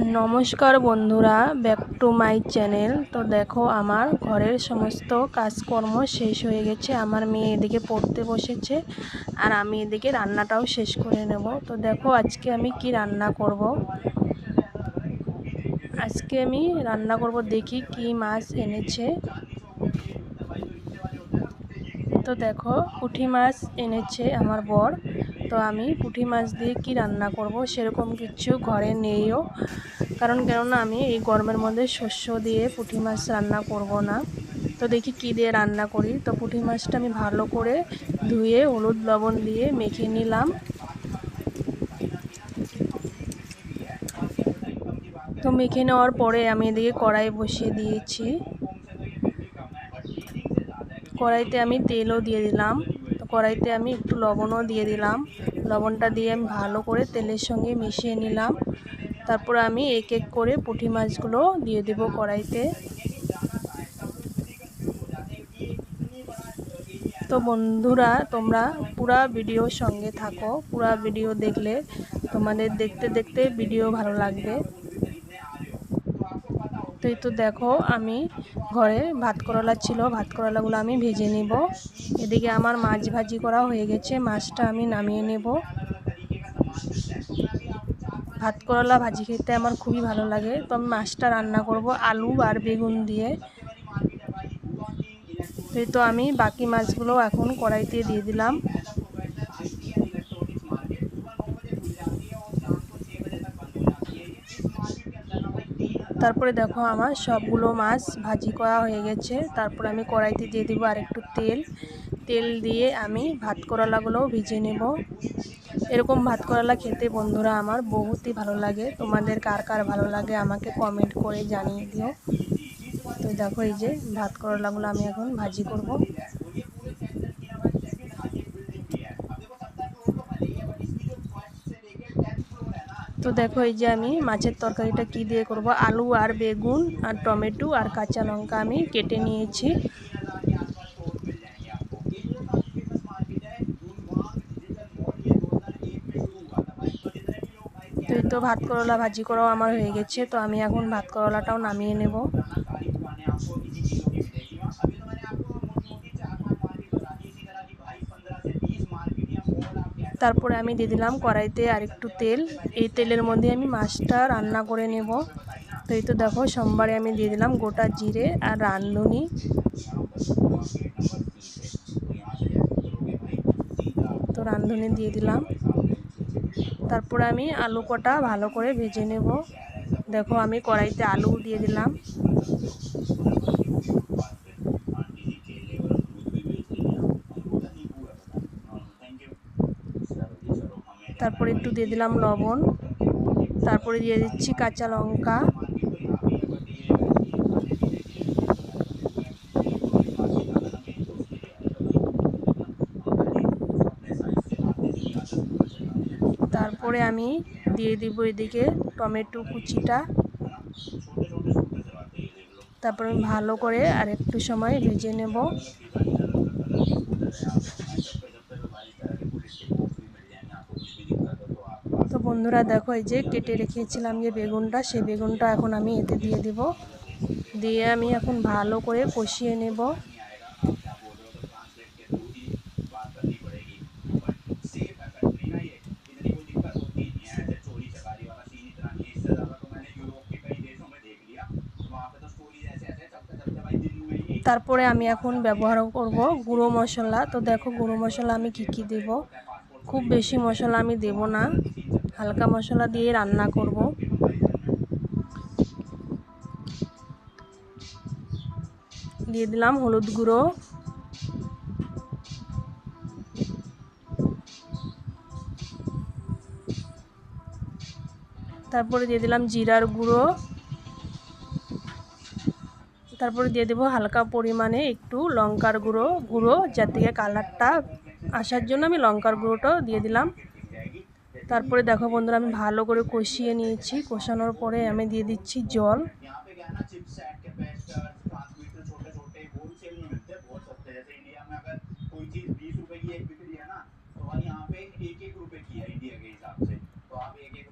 নমস্কার বন্ধুরা back to my channel তো দেখো, আমার ঘরের সমস্ত কাজকর্ম শেষ হয়ে গেছে। আমার মেয়ে এদিকে পড়তে বসেছে, আর আমি এদিকে রান্নাটাও শেষ করে নেব। তো দেখো, আজকে আমি কি রান্না করব? আজকে আমি রান্না করব, দেখি কি মাছ এনেছে। তো দেখো, পুঁটি মাছ এনেছে আমার বর। তো আমি পুঁটি মাছ দিয়ে কি রান্না করব সেরকম কিছু ঘরে নেইও। কারণ কেননা আমি এই গরমের মধ্যে শস্য দিয়ে পুঁটি মাছ রান্না করব না। তো দেখি কি দিয়ে রান্না করি। তো পুঁটি মাছটা আমি ভালো করে ধুয়ে হলুদ লবণ দিয়ে মেখে নিলাম। তো মেখে নেওয়ার পরে আমি এদিকে কড়াই বসিয়ে দিয়েছি। কড়াইতে আমি তেলও দিয়ে দিলাম। কড়াইতে আমি একটু লবণও দিয়ে দিলাম। লবণটা দিয়ে আমি ভালো করে তেলের সঙ্গে মিশিয়ে নিলাম। তারপর আমি এক এক করে পুঁটি মাছগুলো দিয়ে দেব কড়াইতে। তো বন্ধুরা, তোমরা পুরা ভিডিও সঙ্গে থাকো। পুরা ভিডিও দেখলে তোমাদের দেখতে দেখতে ভিডিও ভালো লাগবে। তো এই তো দেখো, আমি ঘরে ভাত করলা ছিল, ভাত করলাগুলো আমি ভেজে নেব। এদিকে আমার মাছ ভাজি করা হয়ে গেছে, মাছটা আমি নামিয়ে নেব। ভাত করলা ভাজি খেতে আমার খুবই ভালো লাগে, তো আমি মাছটা রান্না করব আলু আর বেগুন দিয়ে। তো আমি বাকি মাছগুলো এখন কড়াইতে দিয়ে দিলাম। তারপরে দেখো আমার সবগুলো মাছ ভাজি করা হয়ে গেছে। তারপর আমি কড়াইতে দিয়ে দেবো আর একটু তেল। তেল দিয়ে আমি ভাত করলাগুলোও ভিজে নেব। এরকম ভাত করলা খেতে বন্ধুরা আমার বহুতই ভালো লাগে। তোমাদের কার কার ভালো লাগে আমাকে কমেন্ট করে জানিয়ে দিও। তো দেখো এই যে ভাত করলাগুলো আমি এখন ভাজি করব। তো দেখো এই যে আমি মাছের তরকারিটা কি দিয়ে করব? আলু আর বেগুন আর টমেটো আর কাঁচা লঙ্কা আমি কেটে নিয়েছি। তুই তো ভাত করলা ভাজি করাও আমার হয়ে গেছে, তো আমি এখন ভাত করলাটাও নামিয়ে নেব। তারপরে আমি দিয়ে দিলাম কড়াইতে আর একটু তেল। এই তেলের মধ্যে আমি মাছটা রান্না করে নেব। তো এই তো দেখো, সোমবারে আমি দিয়ে দিলাম গোটা জিরে আর রাঁধুনি। তো রাঁধুনি দিয়ে দিলাম। তারপরে আমি আলু কটা ভালো করে ভেজে নেব। দেখো আমি কড়াইতে আলু দিয়ে দিলাম তারপরে একটু দিয়ে দিলাম লবণ। তারপরে দিয়ে দিচ্ছি কাঁচা লঙ্কা। তারপরে আমি দিয়ে দিব এদিকে টমেটো কুচিটা। তারপরে ভালো করে আর একটু সময় ভেজে নেব তো বন্ধুরা দেখো, এই যে কেটে রেখেছিলাম যে বেগুনটা, সেই বেগুনটা এখন আমি এতে দিয়ে দিব। দিয়ে আমি এখন ভালো করে কষিয়ে নেব। তারপরে আমি এখন ব্যবহার করব গুঁড়ো মশলা। তো দেখো, গুঁড়ো মশলা আমি কী কী দেব? খুব বেশি মশলা আমি দেব না। হালকা মশলা দিয়ে রান্না করব। দিয়ে দিলাম হলুদ গুঁড়ো। তারপরে দিয়ে দিলাম জিরার গুঁড়ো। তারপরে দিয়ে দেবো হালকা পরিমাণে একটু লঙ্কার গুঁড়ো গুঁড়ো যার থেকে কালারটা আসার জন্য আমি লঙ্কার গুঁড়োটাও দিয়ে দিলাম। তারপরে দেখো বন্ধুরা, আমি ভালো করে কষিয়ে নিয়েছি। কষানোর পরে আমি দিয়ে দিচ্ছি জল।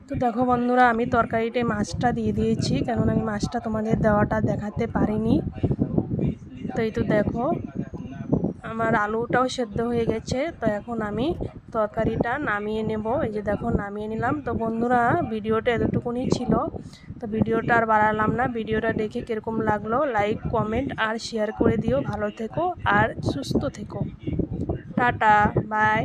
তো দেখো বন্ধুরা, আমি তরকারিতে মাছটা দিয়ে দিয়েছি, কেননা আমি মাছটা তোমাদের দেওয়াটা দেখাতে পারিনি। তো এই তো দেখো আমার আলুটাও সেদ্ধ হয়ে গেছে, তো এখন আমি তরকারিটা নামিয়ে নেব। এই যে দেখো, নামিয়ে নিলাম। তো বন্ধুরা, ভিডিওটা এতটুকুনি ছিল। তো ভিডিওটা আর বাড়ালাম না। ভিডিওটা দেখে কীরকম লাগল লাইক কমেন্ট আর শেয়ার করে দিও। ভালো থেকো আর সুস্থ থেকো। Tata bye